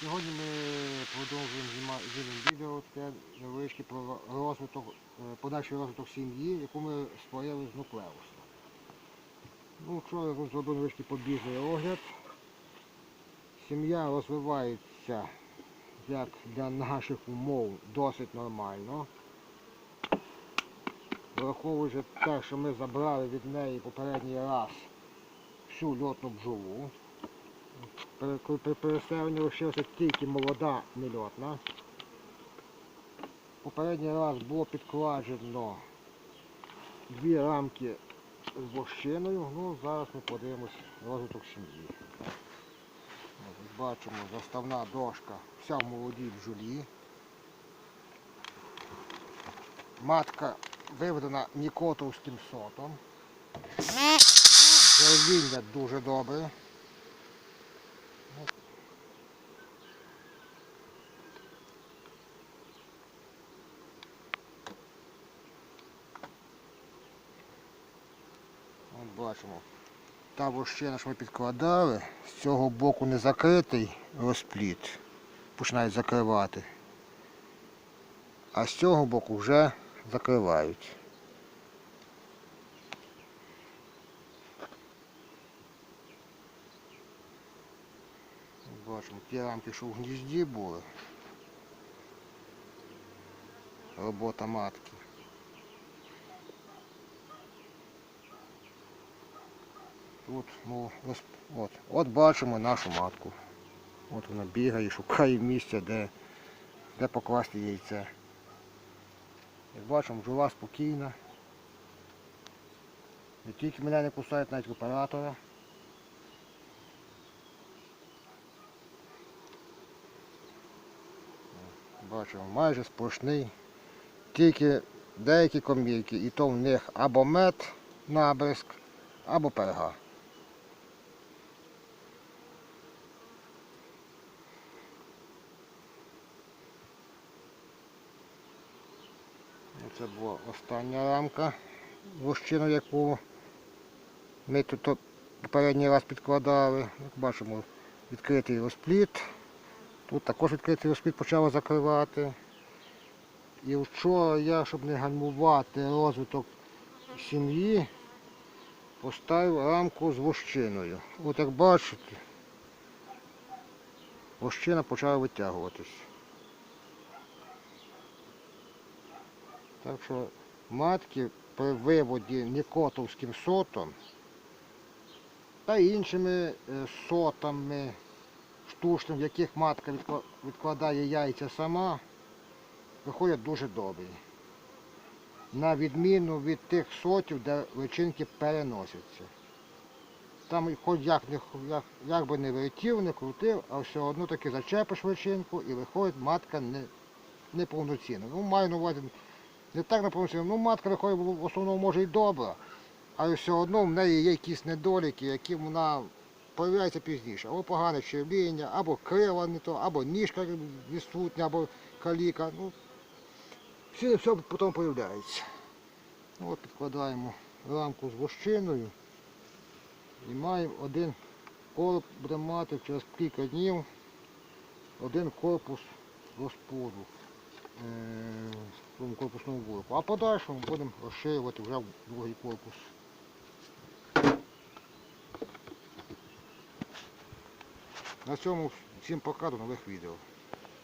Сьогодні ми продовжуємо зніма- знімати відео таке невеличке про розвиток, е, подальший розвиток сім'ї, яку ми створили з нуклеусу. Ну, вчора зробив невеличкий побіжний огляд. Сім'я розвивається як для наших умов досить нормально. Враховуючи те, що ми забрали від неї попередній раз всю льотну бджолу. При, переселенні лишилася тільки молода нельотна. Попередній раз було підкладено дві рамки з вощиною. Ну, зараз ми подивимось розвиток сім'ї. Бачимо, заставна дошка вся в молодій бджолі. Матка виведена нікотовським сотом. Живління дуже добре. От бачимо. Та вощина, що ми підкладали, з цього боку не закритий розпліт. Починають закривати. А з цього боку вже закривають. Бачимо, ті рамки, що в гнізді були. Робота матки. Тут, ну, от, от бачимо нашу матку. От вона бігає, шукає місця, де, де покласти яйце. Як бачимо, бджола спокійна. Не тільки мене не кусають, навіть оператора. Бачимо, майже сплошний. Тільки деякі комірки, і то в них або мед набризк, або перга. Це була остання рамка вощину, яку ми тут попередній раз підкладали. Як бачимо, відкритий розпліт. Тут також відкритий розпліт почав закривати. І вчора я, щоб не гальмувати розвиток сім'ї, поставив рамку з вощиною. От як бачите, вощина почала витягуватись. Так що матки при виводі нікотовським сотом та іншими е, сотами штучними, в яких матка відкладає яйця сама, виходять дуже добрі. На відміну від тих сотів, де личинки переносяться. Там хоч як, не, як, як би не вертів, не крутив, а все одно таки зачепиш личинку і виходить матка не. Ну, маю на увазі не так неповноцінна. Ну, матка виходить в основному може і добра, але все одно в неї є якісь недоліки, які вона проявляється пізніше. Або погане червіння, або крила не то, або ніжка відсутня, або каліка. Ну, все, все потім проявляється. Ну, От підкладаємо рамку з вощиною і маємо один короб, буде мати через кілька днів один корпус розподу в корпусному блоку. А подальшому будемо розширювати вже в другий корпус. На цьому всім пока до нових відео.